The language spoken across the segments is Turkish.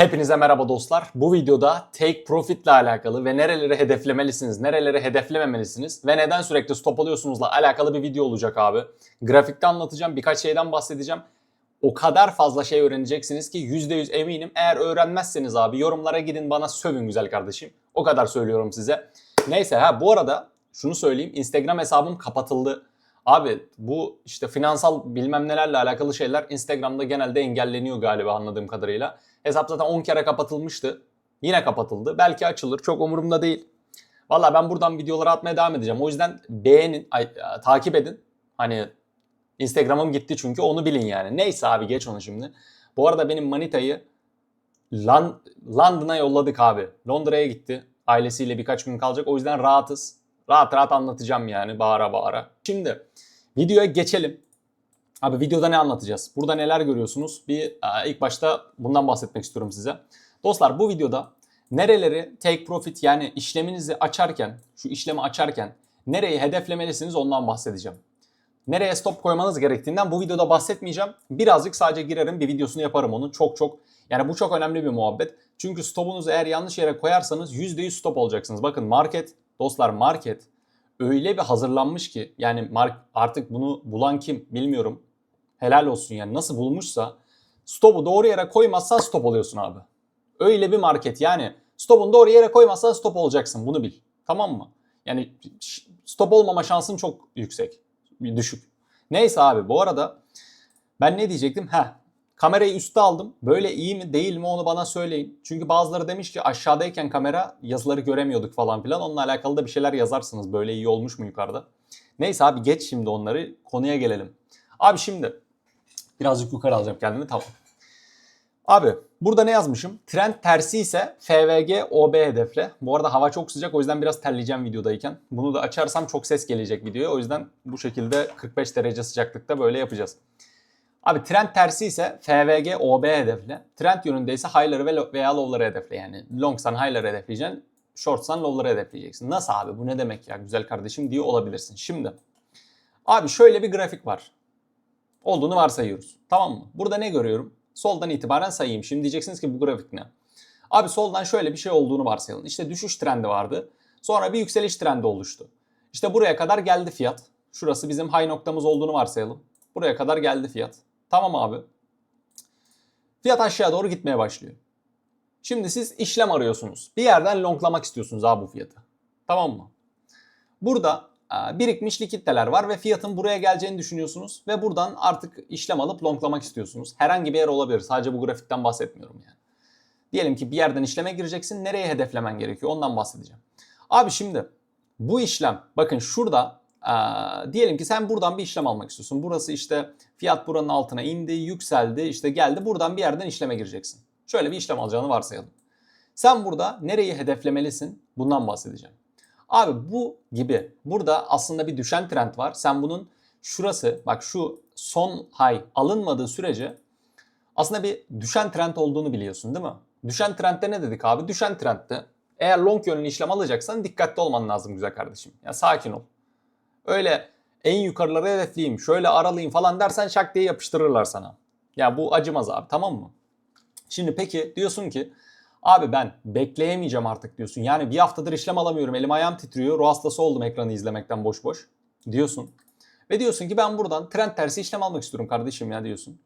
Hepinize merhaba dostlar. Bu videoda Take Profit ile alakalı ve nereleri hedeflemelisiniz, nereleri hedeflememelisiniz ve neden sürekli stop alıyorsunuzla alakalı bir video olacak abi. Grafikte anlatacağım, birkaç şeyden bahsedeceğim. O kadar fazla şey öğreneceksiniz ki %100 eminim. Eğer öğrenmezseniz abi yorumlara gidin bana sövün güzel kardeşim. O kadar söylüyorum size. Neyse ha bu arada şunu söyleyeyim. Instagram hesabım kapatıldı. Abi bu işte finansal bilmem nelerle alakalı şeyler Instagram'da genelde engelleniyor galiba anladığım kadarıyla. Hesap zaten 10 kere kapatılmıştı. Yine kapatıldı. Belki açılır. Çok umurumda değil. Valla ben buradan videoları atmaya devam edeceğim. O yüzden beğenin, ay, e, takip edin. Hani Instagram'ım gitti çünkü onu bilin yani. Neyse abi geç onu şimdi. Bu arada benim Manita'yı Lan, London'a yolladık abi. Londra'ya gitti. Ailesiyle birkaç gün kalacak. O yüzden rahatız. Rahat rahat anlatacağım yani bağıra bağıra. Şimdi videoya geçelim. Abi videoda ne anlatacağız? Burada neler görüyorsunuz? Bir e, ilk başta bundan bahsetmek istiyorum size. Dostlar bu videoda nereleri take profit yani işleminizi açarken, şu işlemi açarken nereyi hedeflemelisiniz ondan bahsedeceğim. Nereye stop koymanız gerektiğinden bu videoda bahsetmeyeceğim. Birazcık sadece girerim bir videosunu yaparım onu. Çok çok yani bu çok önemli bir muhabbet. Çünkü stopunuzu eğer yanlış yere koyarsanız %100 stop olacaksınız. Bakın market, dostlar market öyle bir hazırlanmış ki yani mark, artık bunu bulan kim bilmiyorum. Helal olsun yani nasıl bulmuşsa stopu doğru yere koymazsan stop oluyorsun abi. Öyle bir market yani stopunu doğru yere koymazsan stop olacaksın bunu bil. Tamam mı? Yani stop olmama şansın çok yüksek. Düşük. Neyse abi bu arada ben ne diyecektim? Heh kamerayı üste aldım. Böyle iyi mi değil mi onu bana söyleyin. Çünkü bazıları demiş ki aşağıdayken kamera yazıları göremiyorduk falan filan. Onunla alakalı da bir şeyler yazarsınız. Böyle iyi olmuş mu yukarıda? Neyse abi geç şimdi onları. Konuya gelelim. Abi şimdi birazcık yukarı alacağım kendimi tamam. Abi burada ne yazmışım? Trend tersi ise FVG OB hedefle. Bu arada hava çok sıcak o yüzden biraz terleyeceğim videodayken. Bunu da açarsam çok ses gelecek videoya. O yüzden bu şekilde 45 derece sıcaklıkta böyle yapacağız. Abi trend tersi ise FVG OB hedefle. Trend yönünde ise high'ları ve veya low'ları hedefle. Yani long'san high'ları hedefleyeceksin. Short'san low'ları hedefleyeceksin. Nasıl abi bu ne demek ya güzel kardeşim diye olabilirsin. Şimdi abi şöyle bir grafik var. Olduğunu varsayıyoruz. Tamam mı? Burada ne görüyorum? Soldan itibaren sayayım. Şimdi diyeceksiniz ki bu grafik ne? Abi soldan şöyle bir şey olduğunu varsayalım. İşte düşüş trendi vardı. Sonra bir yükseliş trendi oluştu. İşte buraya kadar geldi fiyat. Şurası bizim high noktamız olduğunu varsayalım. Buraya kadar geldi fiyat. Tamam abi. Fiyat aşağı doğru gitmeye başlıyor. Şimdi siz işlem arıyorsunuz. Bir yerden longlamak istiyorsunuz abi bu fiyatı. Tamam mı? Burada e, birikmiş likiditeler var ve fiyatın buraya geleceğini düşünüyorsunuz ve buradan artık işlem alıp longlamak istiyorsunuz. Herhangi bir yer olabilir. Sadece bu grafikten bahsetmiyorum yani. Diyelim ki bir yerden işleme gireceksin. Nereye hedeflemen gerekiyor? Ondan bahsedeceğim. Abi şimdi bu işlem bakın şurada e, diyelim ki sen buradan bir işlem almak istiyorsun. Burası işte fiyat buranın altına indi, yükseldi, işte geldi. Buradan bir yerden işleme gireceksin. Şöyle bir işlem alacağını varsayalım. Sen burada nereyi hedeflemelisin? Bundan bahsedeceğim. Abi bu gibi burada aslında bir düşen trend var. Sen bunun şurası bak şu son high alınmadığı sürece aslında bir düşen trend olduğunu biliyorsun değil mi? Düşen trendde ne dedik abi? Düşen trendde eğer long yönlü işlem alacaksan dikkatli olman lazım güzel kardeşim. Ya sakin ol. Öyle en yukarıları hedefleyeyim, şöyle aralayayım falan dersen şak diye yapıştırırlar sana. Ya bu acımaz abi tamam mı? Şimdi peki diyorsun ki Abi ben bekleyemeyeceğim artık diyorsun. Yani bir haftadır işlem alamıyorum. Elim ayağım titriyor. Ruh hastası oldum ekranı izlemekten boş boş. Diyorsun. Ve diyorsun ki ben buradan trend tersi işlem almak istiyorum kardeşim ya diyorsun.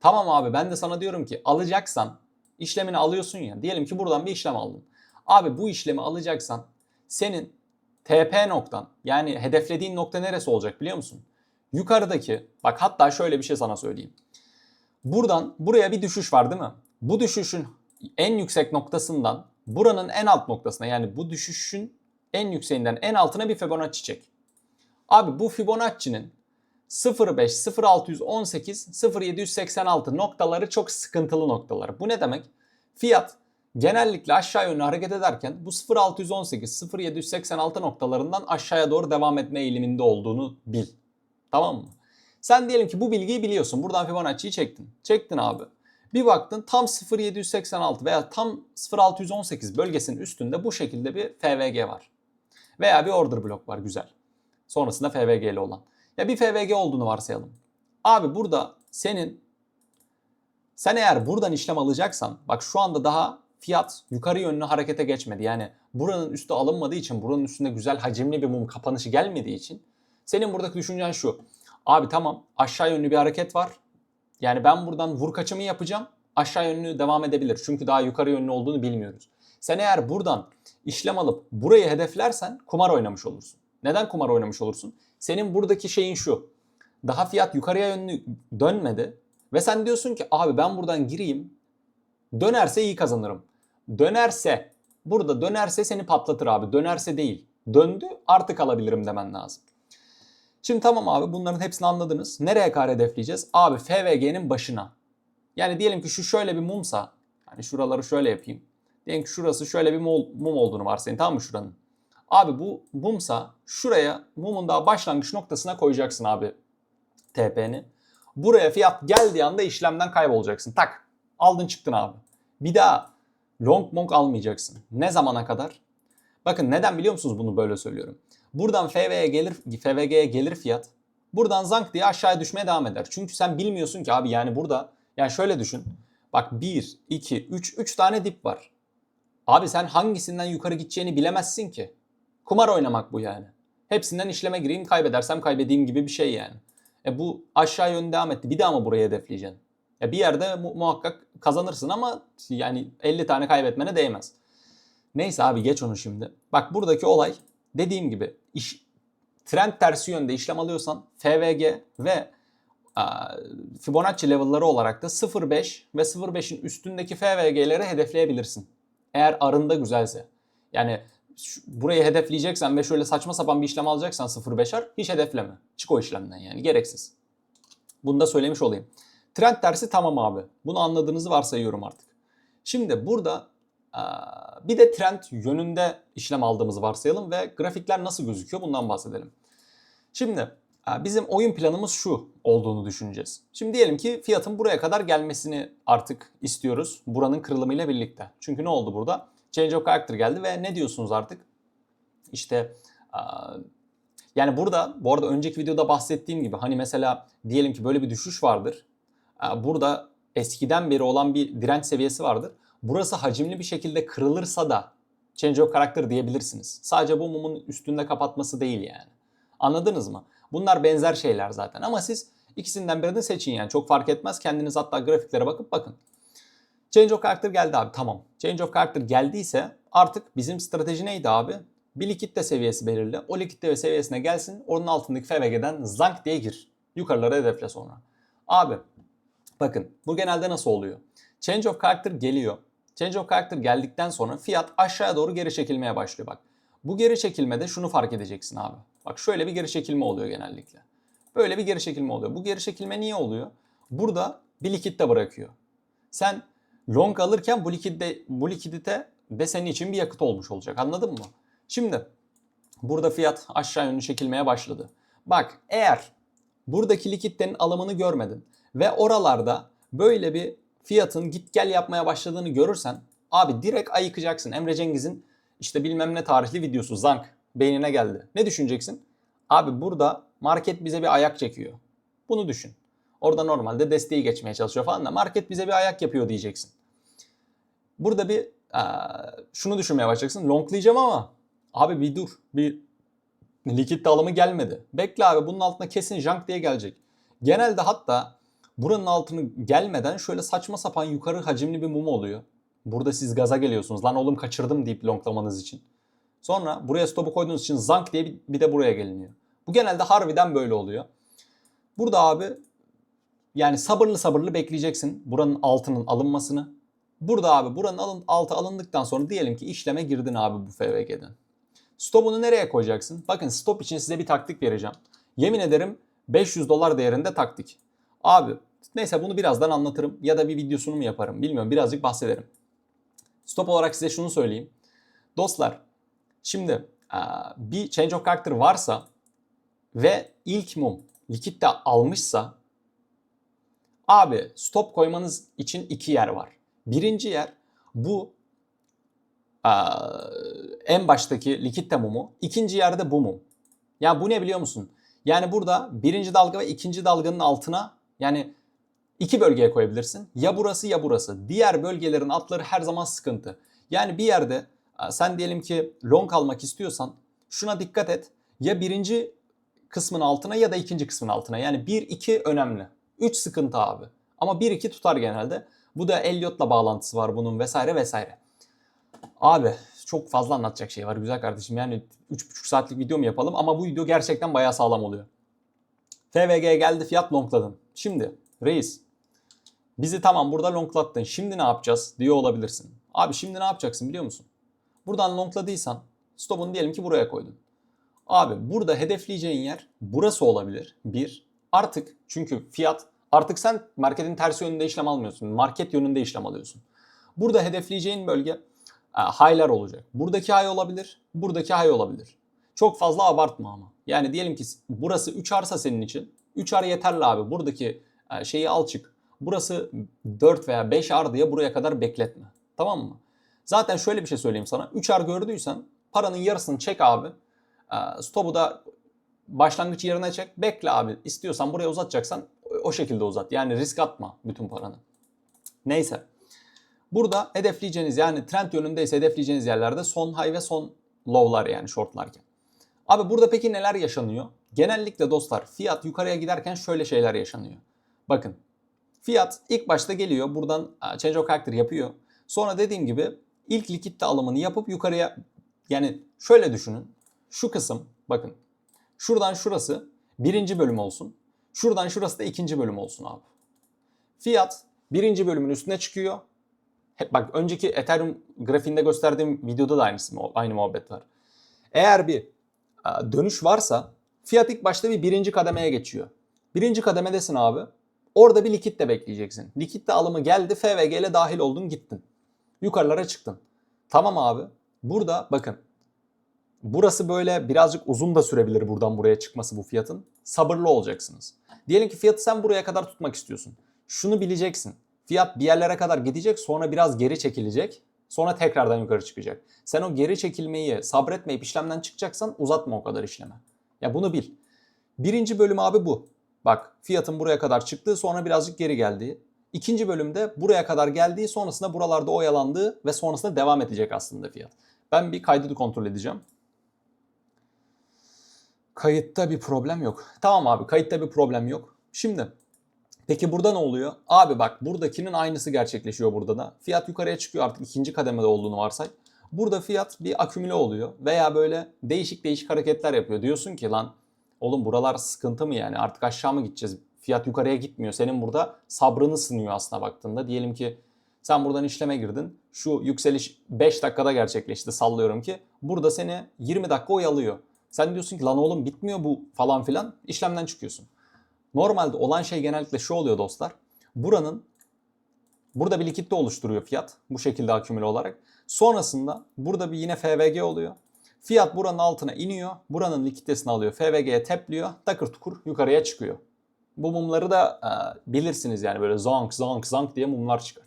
Tamam abi ben de sana diyorum ki alacaksan işlemini alıyorsun ya. Diyelim ki buradan bir işlem aldın. Abi bu işlemi alacaksan senin TP noktan yani hedeflediğin nokta neresi olacak biliyor musun? Yukarıdaki bak hatta şöyle bir şey sana söyleyeyim. Buradan buraya bir düşüş var değil mi? Bu düşüşün en yüksek noktasından buranın en alt noktasına yani bu düşüşün en yükseğinden en altına bir Fibonacci çek. Abi bu Fibonacci'nin 0.5, 0.618, 0.786 noktaları çok sıkıntılı noktalar. Bu ne demek? Fiyat genellikle aşağı yönlü hareket ederken bu 0.618, 0.786 noktalarından aşağıya doğru devam etme eğiliminde olduğunu bil. Tamam mı? Sen diyelim ki bu bilgiyi biliyorsun. Buradan Fibonacci'yi çektin. Çektin abi. Bir baktın tam 0.786 veya tam 0.618 bölgesinin üstünde bu şekilde bir FVG var. Veya bir order block var güzel. Sonrasında FVG'li olan. Ya bir FVG olduğunu varsayalım. Abi burada senin Sen eğer buradan işlem alacaksan bak şu anda daha fiyat yukarı yönlü harekete geçmedi. Yani buranın üstü alınmadığı için buranın üstünde güzel hacimli bir mum kapanışı gelmediği için senin buradaki düşüncen şu. Abi tamam aşağı yönlü bir hareket var. Yani ben buradan vur kaçımı yapacağım. Aşağı yönlü devam edebilir. Çünkü daha yukarı yönlü olduğunu bilmiyoruz. Sen eğer buradan işlem alıp burayı hedeflersen kumar oynamış olursun. Neden kumar oynamış olursun? Senin buradaki şeyin şu. Daha fiyat yukarıya yönlü dönmedi. Ve sen diyorsun ki abi ben buradan gireyim. Dönerse iyi kazanırım. Dönerse burada dönerse seni patlatır abi. Dönerse değil. Döndü artık alabilirim demen lazım. Şimdi tamam abi bunların hepsini anladınız. Nereye kadar hedefleyeceğiz? Abi FVG'nin başına. Yani diyelim ki şu şöyle bir mumsa. Hani şuraları şöyle yapayım. Diyelim ki şurası şöyle bir mum olduğunu varsayın tamam mı şuranın? Abi bu mumsa şuraya mumun daha başlangıç noktasına koyacaksın abi TP'ni. Buraya fiyat geldiği anda işlemden kaybolacaksın. Tak aldın çıktın abi. Bir daha long monk almayacaksın. Ne zamana kadar? Bakın neden biliyor musunuz bunu böyle söylüyorum? Buradan FV'ye gelir, FVG'ye gelir fiyat. Buradan zank diye aşağıya düşmeye devam eder. Çünkü sen bilmiyorsun ki abi yani burada yani şöyle düşün. Bak 1, 2, 3, 3 tane dip var. Abi sen hangisinden yukarı gideceğini bilemezsin ki. Kumar oynamak bu yani. Hepsinden işleme gireyim kaybedersem kaybedeyim gibi bir şey yani. E bu aşağı yönde devam etti. Bir daha mı buraya hedefleyeceksin? E bir yerde mu- muhakkak kazanırsın ama yani 50 tane kaybetmene değmez. Neyse abi geç onu şimdi. Bak buradaki olay dediğim gibi iş, trend tersi yönde işlem alıyorsan FVG ve Fibonacci level'ları olarak da 0.5 ve 0.5'in üstündeki FVG'leri hedefleyebilirsin. Eğer arında güzelse. Yani burayı hedefleyeceksen ve şöyle saçma sapan bir işlem alacaksan 0.5'er hiç hedefleme. Çık o işlemden yani gereksiz. Bunu da söylemiş olayım. Trend tersi tamam abi. Bunu anladığınızı varsayıyorum artık. Şimdi burada bir de trend yönünde işlem aldığımızı varsayalım ve grafikler nasıl gözüküyor bundan bahsedelim. Şimdi bizim oyun planımız şu olduğunu düşüneceğiz. Şimdi diyelim ki fiyatın buraya kadar gelmesini artık istiyoruz buranın kırılımıyla birlikte. Çünkü ne oldu burada? Change of character geldi ve ne diyorsunuz artık? İşte yani burada bu arada önceki videoda bahsettiğim gibi hani mesela diyelim ki böyle bir düşüş vardır. Aa, Burada eskiden beri olan bir direnç seviyesi vardır. Burası hacimli bir şekilde kırılırsa da change of character diyebilirsiniz. Sadece bu mumun üstünde kapatması değil yani. Anladınız mı? Bunlar benzer şeyler zaten ama siz ikisinden birini seçin yani çok fark etmez. Kendiniz hatta grafiklere bakıp bakın. Change of character geldi abi tamam. Change of character geldiyse artık bizim strateji neydi abi? Bir likitte seviyesi belirli. O likitte seviyesine gelsin. Onun altındaki FVG'den zank diye gir. Yukarılara hedefle sonra. Abi bakın bu genelde nasıl oluyor? Change of character geliyor. Change of character geldikten sonra fiyat aşağıya doğru geri çekilmeye başlıyor bak. Bu geri çekilmede şunu fark edeceksin abi. Bak şöyle bir geri çekilme oluyor genellikle. Böyle bir geri çekilme oluyor. Bu geri çekilme niye oluyor? Burada bir likitte bırakıyor. Sen long alırken bu likidite, bu likidite de senin için bir yakıt olmuş olacak. Anladın mı? Şimdi burada fiyat aşağı yönlü çekilmeye başladı. Bak eğer buradaki likiditenin alımını görmedin ve oralarda böyle bir fiyatın git gel yapmaya başladığını görürsen abi direkt ayıkacaksın. Emre Cengiz'in işte bilmem ne tarihli videosu zank beynine geldi. Ne düşüneceksin? Abi burada market bize bir ayak çekiyor. Bunu düşün. Orada normalde desteği geçmeye çalışıyor falan da market bize bir ayak yapıyor diyeceksin. Burada bir eee, şunu düşünmeye başlayacaksın. Longlayacağım ama abi bir dur. Bir likit alımı gelmedi. Bekle abi bunun altına kesin jank diye gelecek. Genelde hatta buranın altını gelmeden şöyle saçma sapan yukarı hacimli bir mum oluyor. Burada siz gaza geliyorsunuz. Lan oğlum kaçırdım deyip longlamanız için. Sonra buraya stopu koyduğunuz için zank diye bir, de buraya geliniyor. Bu genelde harbiden böyle oluyor. Burada abi yani sabırlı sabırlı bekleyeceksin buranın altının alınmasını. Burada abi buranın altı alındıktan sonra diyelim ki işleme girdin abi bu FVG'den. Stopunu nereye koyacaksın? Bakın stop için size bir taktik vereceğim. Yemin ederim 500 dolar değerinde taktik. Abi neyse bunu birazdan anlatırım ya da bir videosunu mu yaparım bilmiyorum birazcık bahsederim. Stop olarak size şunu söyleyeyim. Dostlar şimdi bir change of character varsa ve ilk mum likitte almışsa abi stop koymanız için iki yer var. Birinci yer bu en baştaki likitte mumu. İkinci yerde bu mum. Ya bu ne biliyor musun? Yani burada birinci dalga ve ikinci dalganın altına yani İki bölgeye koyabilirsin. Ya burası ya burası. Diğer bölgelerin altları her zaman sıkıntı. Yani bir yerde sen diyelim ki long almak istiyorsan şuna dikkat et. Ya birinci kısmın altına ya da ikinci kısmın altına. Yani 1-2 önemli. 3 sıkıntı abi. Ama 1-2 tutar genelde. Bu da Elliot'la bağlantısı var bunun vesaire vesaire. Abi çok fazla anlatacak şey var güzel kardeşim. Yani 3,5 saatlik video mu yapalım ama bu video gerçekten bayağı sağlam oluyor. FVG geldi fiyat longladın. Şimdi reis bizi tamam burada longlattın. Şimdi ne yapacağız diyor olabilirsin. Abi şimdi ne yapacaksın biliyor musun? Buradan longladıysan stopunu diyelim ki buraya koydun. Abi burada hedefleyeceğin yer burası olabilir. Bir. Artık çünkü fiyat artık sen marketin tersi yönünde işlem almıyorsun. Market yönünde işlem alıyorsun. Burada hedefleyeceğin bölge high'lar olacak. Buradaki high olabilir. Buradaki high olabilir. Çok fazla abartma ama. Yani diyelim ki burası 3 arsa senin için. 3 ar yeterli abi. Buradaki e, şeyi al çık. Burası 4 veya 5 ar diye buraya kadar bekletme. Tamam mı? Zaten şöyle bir şey söyleyeyim sana. 3 ar gördüysen paranın yarısını çek abi. E, Stopu da başlangıç yerine çek. Bekle abi. İstiyorsan buraya uzatacaksan o şekilde uzat. Yani risk atma bütün paranı. Neyse. Burada hedefleyeceğiniz yani trend yönündeyse hedefleyeceğiniz yerlerde son high ve son low'lar yani shortlarken. Abi burada peki neler yaşanıyor? Genellikle dostlar fiyat yukarıya giderken şöyle şeyler yaşanıyor. Bakın fiyat ilk başta geliyor buradan change of character yapıyor. Sonra dediğim gibi ilk likitte alımını yapıp yukarıya yani şöyle düşünün. Şu kısım bakın şuradan şurası birinci bölüm olsun. Şuradan şurası da ikinci bölüm olsun abi. Fiyat birinci bölümün üstüne çıkıyor. Bak önceki Ethereum grafiğinde gösterdiğim videoda da aynısı, aynı muhabbet var. Eğer bir dönüş varsa fiyat ilk başta bir birinci kademeye geçiyor. Birinci kademedesin abi. Orada bir likit de bekleyeceksin. Likit de alımı geldi. FVG ile dahil oldun gittin. Yukarılara çıktın. Tamam abi. Burada bakın. Burası böyle birazcık uzun da sürebilir buradan buraya çıkması bu fiyatın. Sabırlı olacaksınız. Diyelim ki fiyatı sen buraya kadar tutmak istiyorsun. Şunu bileceksin. Fiyat bir yerlere kadar gidecek sonra biraz geri çekilecek. Sonra tekrardan yukarı çıkacak. Sen o geri çekilmeyi sabretmeyip işlemden çıkacaksan uzatma o kadar işleme. Ya bunu bil. Birinci bölüm abi bu. Bak fiyatın buraya kadar çıktığı sonra birazcık geri geldiği. İkinci bölümde buraya kadar geldiği sonrasında buralarda oyalandığı ve sonrasında devam edecek aslında fiyat. Ben bir kaydı kontrol edeceğim. Kayıtta bir problem yok. Tamam abi kayıtta bir problem yok. Şimdi peki burada ne oluyor? Abi bak buradakinin aynısı gerçekleşiyor burada da. Fiyat yukarıya çıkıyor artık ikinci kademede olduğunu varsay. Burada fiyat bir akümüle oluyor veya böyle değişik değişik hareketler yapıyor. Diyorsun ki lan oğlum buralar sıkıntı mı yani artık aşağı mı gideceğiz? Fiyat yukarıya gitmiyor. Senin burada sabrını sınıyor aslına baktığında. Diyelim ki sen buradan işleme girdin. Şu yükseliş 5 dakikada gerçekleşti sallıyorum ki. Burada seni 20 dakika oyalıyor. Sen diyorsun ki lan oğlum bitmiyor bu falan filan. işlemden çıkıyorsun. Normalde olan şey genellikle şu oluyor dostlar. Buranın burada bir likitte oluşturuyor fiyat bu şekilde akümüle olarak. Sonrasında burada bir yine FVG oluyor. Fiyat buranın altına iniyor. Buranın likiditesini alıyor. FVG'ye tepliyor. Takır tukur yukarıya çıkıyor. Bu mumları da e, bilirsiniz yani böyle zonk zonk zonk diye mumlar çıkar.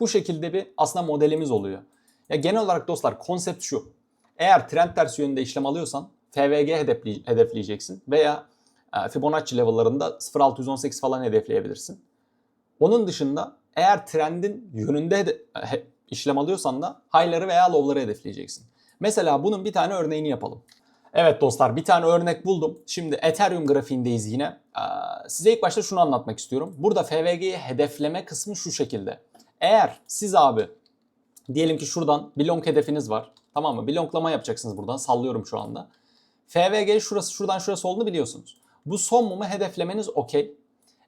Bu şekilde bir aslında modelimiz oluyor. Ya genel olarak dostlar konsept şu. Eğer trend tersi yönünde işlem alıyorsan FVG hedefleyeceksin veya Fibonacci level'larında 0.618 falan hedefleyebilirsin. Onun dışında eğer trendin yönünde işlem alıyorsan da high'ları veya low'ları hedefleyeceksin. Mesela bunun bir tane örneğini yapalım. Evet dostlar bir tane örnek buldum. Şimdi Ethereum grafiğindeyiz yine. Ee, size ilk başta şunu anlatmak istiyorum. Burada FVG'yi hedefleme kısmı şu şekilde. Eğer siz abi diyelim ki şuradan bir long hedefiniz var. Tamam mı? Bir longlama yapacaksınız buradan. Sallıyorum şu anda. FVG şurası şuradan şurası olduğunu biliyorsunuz. Bu son mumu hedeflemeniz okey.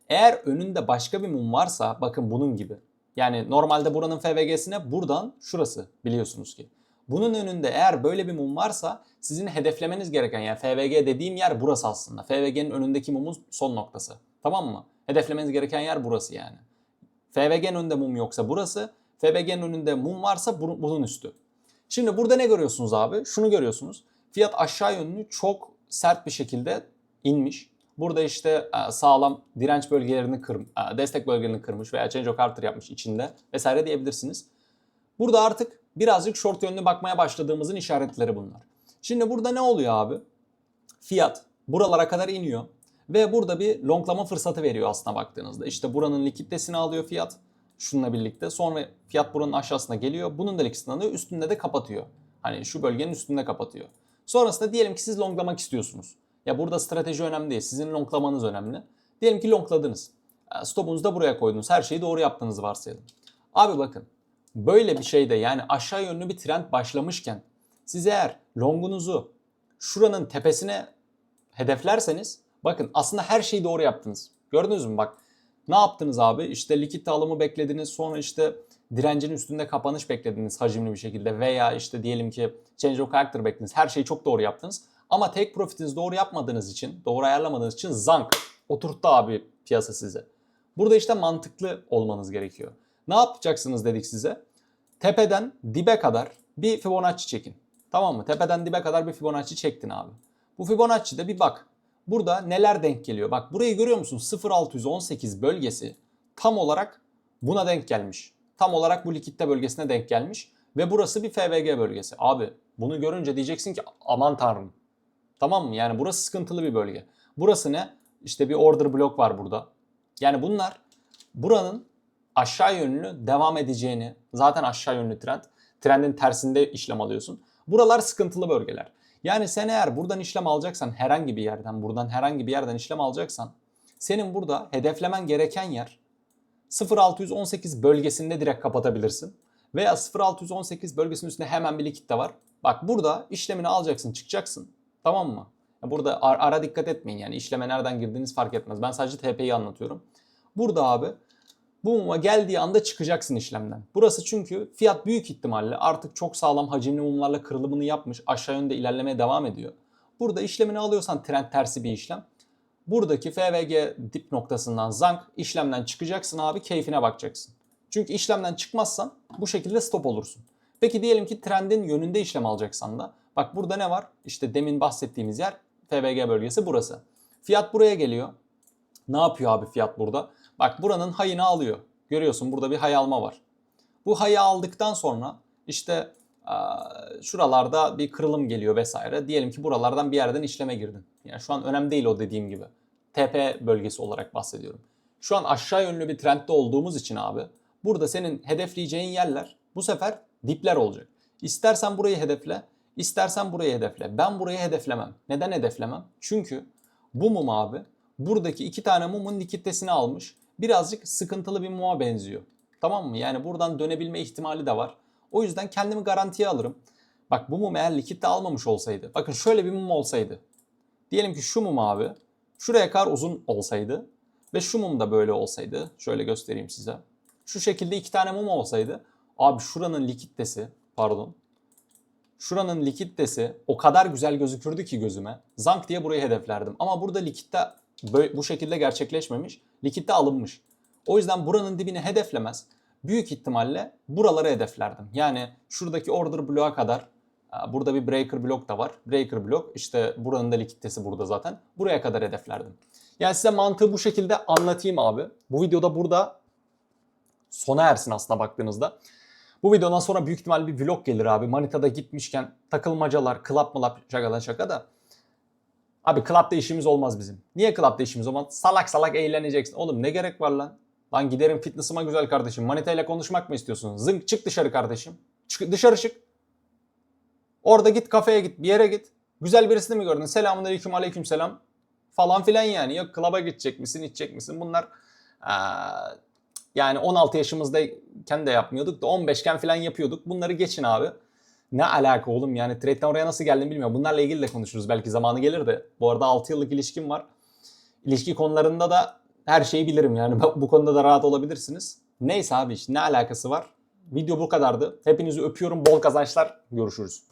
Eğer önünde başka bir mum varsa bakın bunun gibi. Yani normalde buranın FVG'sine buradan şurası biliyorsunuz ki. Bunun önünde eğer böyle bir mum varsa sizin hedeflemeniz gereken yani FVG dediğim yer burası aslında. FVG'nin önündeki mumun son noktası. Tamam mı? Hedeflemeniz gereken yer burası yani. FVG'nin önünde mum yoksa burası. FVG'nin önünde mum varsa bunun üstü. Şimdi burada ne görüyorsunuz abi? Şunu görüyorsunuz. Fiyat aşağı yönlü çok sert bir şekilde inmiş. Burada işte e, sağlam direnç bölgelerini kırmış, e, destek bölgelerini kırmış veya change of character yapmış içinde vesaire diyebilirsiniz. Burada artık birazcık short yönlü bakmaya başladığımızın işaretleri bunlar. Şimdi burada ne oluyor abi? Fiyat buralara kadar iniyor Ve burada bir longlama fırsatı veriyor aslına baktığınızda. İşte buranın likiditesini alıyor fiyat şununla birlikte. Sonra fiyat buranın aşağısına geliyor. Bunun da likiditesini alıyor. Üstünde de kapatıyor. Hani şu bölgenin üstünde kapatıyor. Sonrasında diyelim ki siz longlamak istiyorsunuz. Ya burada strateji önemli değil. Sizin longlamanız önemli. Diyelim ki longladınız. E, Stopunuzu da buraya koydunuz. Her şeyi doğru yaptığınızı varsayalım. Abi bakın böyle bir şeyde yani aşağı yönlü bir trend başlamışken siz eğer longunuzu şuranın tepesine hedeflerseniz bakın aslında her şeyi doğru yaptınız. Gördünüz mü bak ne yaptınız abi? İşte likit alımı beklediniz sonra işte direncin üstünde kapanış beklediniz hacimli bir şekilde veya işte diyelim ki change of character beklediniz. Her şeyi çok doğru yaptınız. Ama take profitinizi doğru yapmadığınız için, doğru ayarlamadığınız için zank oturttu abi piyasa size. Burada işte mantıklı olmanız gerekiyor. Ne yapacaksınız dedik size? Tepeden dibe kadar bir Fibonacci çekin. Tamam mı? Tepeden dibe kadar bir Fibonacci çektin abi. Bu Fibonacci'de bir bak. Burada neler denk geliyor? Bak burayı görüyor musun? 0618 bölgesi tam olarak buna denk gelmiş. Tam olarak bu likitte bölgesine denk gelmiş. Ve burası bir FVG bölgesi. Abi bunu görünce diyeceksin ki aman tanrım. Tamam mı? Yani burası sıkıntılı bir bölge. Burası ne? İşte bir order blok var burada. Yani bunlar buranın aşağı yönlü devam edeceğini, zaten aşağı yönlü trend, trendin tersinde işlem alıyorsun. Buralar sıkıntılı bölgeler. Yani sen eğer buradan işlem alacaksan herhangi bir yerden, buradan herhangi bir yerden işlem alacaksan senin burada hedeflemen gereken yer 0618 bölgesinde direkt kapatabilirsin. Veya 0618 bölgesinin üstünde hemen bir likit de var. Bak burada işlemini alacaksın, çıkacaksın. Tamam mı? Burada ara, dikkat etmeyin yani işleme nereden girdiğiniz fark etmez. Ben sadece TP'yi anlatıyorum. Burada abi bu muma geldiği anda çıkacaksın işlemden. Burası çünkü fiyat büyük ihtimalle artık çok sağlam hacimli mumlarla kırılımını yapmış aşağı yönde ilerlemeye devam ediyor. Burada işlemini alıyorsan trend tersi bir işlem. Buradaki FVG dip noktasından zank işlemden çıkacaksın abi keyfine bakacaksın. Çünkü işlemden çıkmazsan bu şekilde stop olursun. Peki diyelim ki trendin yönünde işlem alacaksan da bak burada ne var? İşte demin bahsettiğimiz yer FVG bölgesi burası. Fiyat buraya geliyor. Ne yapıyor abi fiyat burada? Bak buranın hayını alıyor. Görüyorsun burada bir hay alma var. Bu hayı aldıktan sonra işte şuralarda bir kırılım geliyor vesaire. Diyelim ki buralardan bir yerden işleme girdin. Yani şu an önemli değil o dediğim gibi. TP bölgesi olarak bahsediyorum. Şu an aşağı yönlü bir trendde olduğumuz için abi burada senin hedefleyeceğin yerler bu sefer dipler olacak. İstersen burayı hedefle, istersen burayı hedefle. Ben burayı hedeflemem. Neden hedeflemem? Çünkü bu mum abi buradaki iki tane mumun likiditesini almış. Birazcık sıkıntılı bir muma benziyor. Tamam mı? Yani buradan dönebilme ihtimali de var. O yüzden kendimi garantiye alırım. Bak bu mum eğer likitte almamış olsaydı. Bakın şöyle bir mum olsaydı. Diyelim ki şu mum abi şuraya kadar uzun olsaydı ve şu mum da böyle olsaydı. Şöyle göstereyim size. Şu şekilde iki tane mum olsaydı. Abi şuranın likiditesi pardon. Şuranın likiditesi o kadar güzel gözükürdü ki gözüme. Zank diye burayı hedeflerdim. Ama burada likitte bu şekilde gerçekleşmemiş. Likitte alınmış. O yüzden buranın dibini hedeflemez. Büyük ihtimalle buraları hedeflerdim. Yani şuradaki order bloğa kadar burada bir breaker blok da var. Breaker blok işte buranın da likiditesi burada zaten. Buraya kadar hedeflerdim. Yani size mantığı bu şekilde anlatayım abi. Bu videoda burada sona ersin aslında baktığınızda. Bu videodan sonra büyük ihtimalle bir vlog gelir abi. Manita'da gitmişken takılmacalar, club mı şakadan şaka da. Abi club'da işimiz olmaz bizim. Niye club'da işimiz olmaz? Salak salak eğleneceksin. Oğlum ne gerek var lan? Lan giderim fitness'ıma güzel kardeşim. Manita ile konuşmak mı istiyorsun? Zınk çık dışarı kardeşim. Çık dışarı çık. Orada git kafeye git bir yere git. Güzel birisini mi gördün? Selamun aleyküm aleyküm selam. Falan filan yani. Yok klaba gidecek misin içecek misin? Bunlar ee, yani 16 yaşımızdayken de yapmıyorduk da 15'ken falan yapıyorduk. Bunları geçin abi. Ne alaka oğlum yani trade'den oraya nasıl geldim bilmiyorum. Bunlarla ilgili de konuşuruz. Belki zamanı gelir de. Bu arada 6 yıllık ilişkim var. İlişki konularında da her şeyi bilirim yani. Bu konuda da rahat olabilirsiniz. Neyse abi işte ne alakası var? Video bu kadardı. Hepinizi öpüyorum. Bol kazançlar. Görüşürüz.